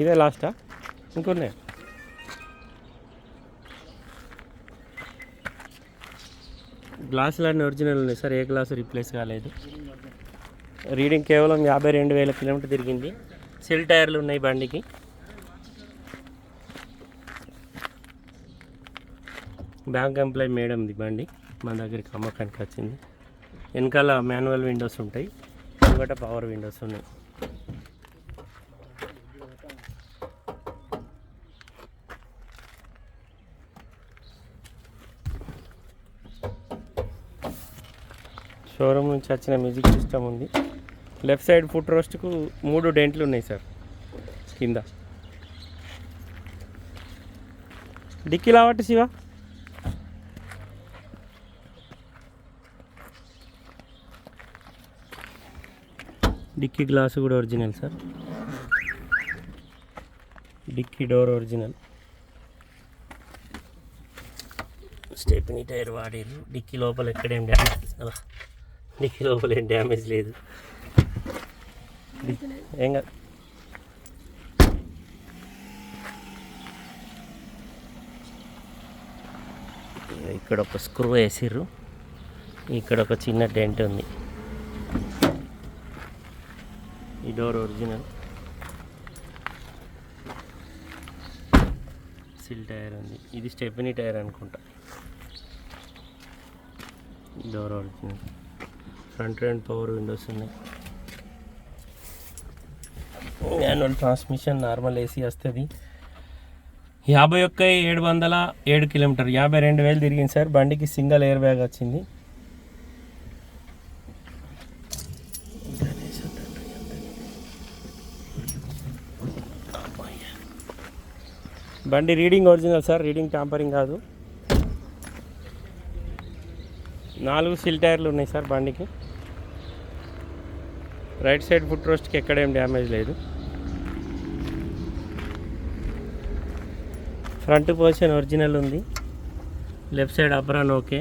ఇదే లాస్టా? ఇంకొన్నాయి గ్లాసులు అన్నీ ఒరిజినల్ ఉన్నాయి సార్ ఏ గ్లాసు రీప్లేస్ కాలేదు. రీడింగ్ కేవలం యాభై రెండు వేల కిలోమీటర్ తిరిగింది. సెల్ టైర్లు ఉన్నాయి బండికి. బ్యాంక్ ఎంప్లాయ్ మేడంది బండి మన దగ్గరికి అమ్మకానికి వచ్చింది. వెనకాల మాన్యువల్ విండోస్ ఉంటాయి ముంగట పవర్ విండోస్ ఉన్నాయి. షోరూమ్ నుంచి వచ్చిన మ్యూజిక్ సిస్టమ్ ఉంది. లెఫ్ట్ సైడ్ ఫుట్ రోస్ట్కు మూడు డెంట్లు ఉన్నాయి సార్ కింద. డిక్కీ లావట్టు శివ. డిక్కీ గ్లాసు కూడా original sir. Dickey door original. Stepney tyre వాడారు. డిక్కీ లోపల ఎక్కడేం డ్యామేజ్ కదా నీకు లోపల ఏం డ్యామేజ్ లేదు. ఏం కాదు. ఇక్కడ ఒక స్క్రూ వేసిర్రు. ఇక్కడ ఒక చిన్న డెంట్ ఉంది. ఈ డోర్ ఒరిజినల్. సిల్ టైర్ ఉంది. ఇది స్టెఫినీ టైర్ అనుకుంటా. Door original. Front and power windows ఉన్నాయి. మాన్యువల్ ట్రాన్స్మిషన్ నార్మల్ ఏసీ వస్తుంది. యాభై ఒక్క ఏడు వందల ఏడు కిలోమీటర్ యాభై రెండు వేలు తిరిగింది సార్. బండికి సింగిల్ ఎయిర్ బ్యాగ్ వచ్చింది. బండి reading original sir reading tampering కాదు. నాలుగు సిల్ టైర్లు ఉన్నాయి సార్ బండికి. రైట్ సైడ్ ఫుట్ రోస్ట్కి ఎక్కడేం డ్యామేజ్ లేదు. ఫ్రంట్ పోర్షన్ ఒరిజినల్ ఉంది. Left side apron okay.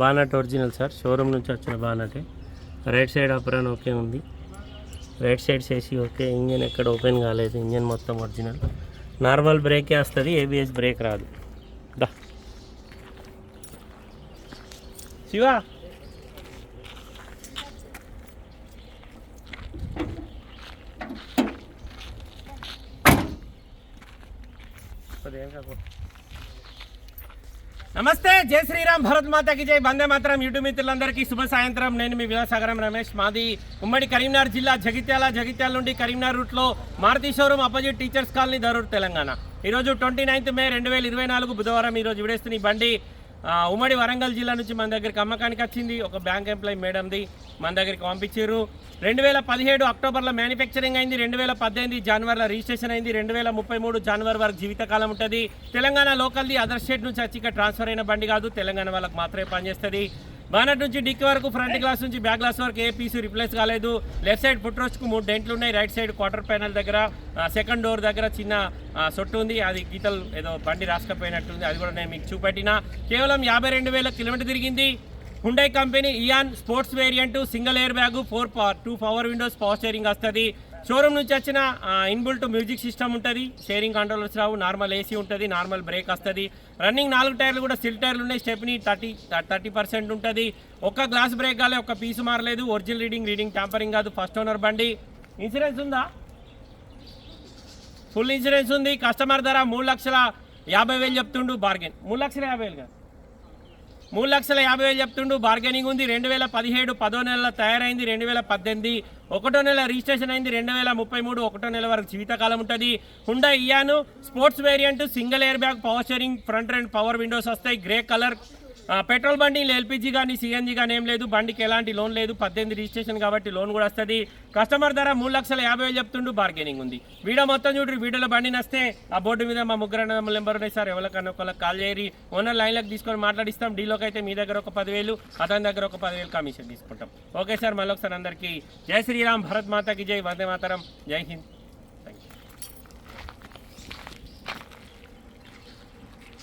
Bonnet original sir showroom నుంచి వచ్చిన బానటే. రైట్ సైడ్ అప్రాన్ ఓకే ఉంది. రైట్ సైడ్ చేసి ఓకే ఇంజన్ ఎక్కడ ఓపెన్ కాలేదు ఇంజన్ మొత్తం ఒరిజినల్. నార్మల్ బ్రేకే వస్తుంది ఏబిఎస్ బ్రేక్ రాదు. దా. శివా నమస్తే జై శ్రీరామ్ భరత్ మాతకి జై వందే మాత్రం యూట్యూబ్ మిత్రులందరికీ శుభ సాయంత్రం. నేను మీ విలాసాగరం రమేష్ మాది ఉమ్మడి కరీంనగర్ జిల్లా జగిత్యాల జగిత్యాల నుండి కరీంనగర్ రూట్లో Maruti showroom opposite teachers colony Darur Telangana. ఈరోజు ట్వంటీ నైన్త్ మే రెండు వేల ఇరవై నాలుగు బుధవారం ఈరోజు విడేస్తున్న బండి ఉమ్మడి వరంగల్ జిల్లా నుంచి మన దగ్గరికి అమ్మకానికి వచ్చింది. ఒక బ్యాంక్ ఎంప్లాయీ మేడంది మన దగ్గరికి పంపించారు. రెండు వేల పదిహేడు అక్టోబర్లో మ్యానుఫ్యాక్చరింగ్ అయింది. రెండు వేల పద్దెనిమిది జనవరిలో రిజిస్ట్రేషన్ అయింది. రెండు వేల ముప్పై మూడు జనవరి వరకు జీవితకాలం ఉంటుంది. తెలంగాణ లోకల్ది అదర్ స్టేట్ నుంచి వచ్చి ఇక్కడ ట్రాన్స్ఫర్ అయిన బండి కాదు. తెలంగాణ వాళ్ళకి మాత్రమే పనిచేస్తుంది. బానట్ నుంచి డిక్కి వరకు ఫ్రంట్ గ్లాస్ నుంచి బ్యాక్ గ్లాస్ వరకు ఏ పీసు రిప్లేస్ కాలేదు. లెఫ్ట్ సైడ్ ఫుట్ రోస్ట్కు మూడు డెంట్లు ఉన్నాయి. రైట్ సైడ్ క్వార్టర్ ప్యానల్ దగ్గర సెకండ్ డోర్ దగ్గర చిన్న సొట్టు ఉంది. అది గీతలు ఏదో బండి రాసుకపోయినట్టుంది. అది కూడా నేను మీకు చూపెట్టిన. కేవలం యాభై రెండు వేల కిలోమీటర్ తిరిగింది Hyundai company. Eon sports variant single air bag four power two power windows power steering వస్తుంది. షోరూమ్ నుంచి వచ్చిన ఇన్బుల్ట్ మ్యూజిక్ సిస్టమ్ ఉంటుంది. షేరింగ్ కంట్రోలర్స్ రావు నార్మల్ ఏసీ ఉంటుంది నార్మల్ బ్రేక్ వస్తుంది. రన్నింగ్ నాలుగు టైర్లు కూడా సిల్ టైర్లు ఉన్నాయి. స్టెప్ని థర్టీ థర్టీ పర్సెంట్ ఉంటుంది. ఒక్క గ్లాస్ బ్రేక్ కాలే ఒక్క పీసు మారలేదు. ఒరిజినల్ రీడింగ్ రీడింగ్ ట్యాంపరింగ్ కాదు. ఫస్ట్ ఓనర్ బండి. ఇన్సూరెన్స్ ఉందా? ఫుల్ ఇన్సూరెన్స్ ఉంది. కస్టమర్ ధర మూడు లక్షల యాభై వేలు చెప్తుండు బార్గెన్. మూడు లక్షల యాభై వేలు కాదు. మూడు లక్షల యాభై వేలు చెప్తుండు బార్గెనింగ్ ఉంది. రెండు వేల పదిహేడు పదో నెలల తయారైంది. రెండు వేల పద్దెనిమిది ఒకటో నెల రిజిస్ట్రేషన్ అయింది రెండు వేల ముప్పై మూడు ఒకటో నెల వరకు జీవితకాలం ఉంటుంది. Hyundai Eon sports variant single air bag power steering front and power windows వస్తాయి గ్రే కలర్ పెట్రోల్ బండి ఎల్పిజి కానీ సిఎన్జీ కానీ ఏం లేదు. బండికి ఎలాంటి లోన్ లేదు. పద్దెనిమిది రిజిస్ట్రేషన్ కాబట్టి లోన్ కూడా వస్తుంది. కస్టమర్ ధర మూడు లక్షల యాభై వేలు చెప్తుండు. బార్గెనింగ్ ఉంది. వీడియో మొత్తం చూడండి వీడియోలో బండి నస్తే. ఆ బోర్డు మీద మా ముగ్గురు నెంబర్ ఉన్నాయి. సార్ ఎవరికన్నా ఒకళ్ళకి కాల్ చేయరి ఓనర్ లైన్లోకి తీసుకొని మాట్లాడిస్తాం. డీలోకి అయితే మీ దగ్గర ఒక పదివేలు అతని దగ్గర ఒక పదివేలు కమిషన్ తీసుకుంటాం. ఓకే సార్ మళ్ళీ ఒకసారి అందరికీ జై శ్రీరామ్. భరత్ మాతకి జై. వందే మాతరం. జై హింద్.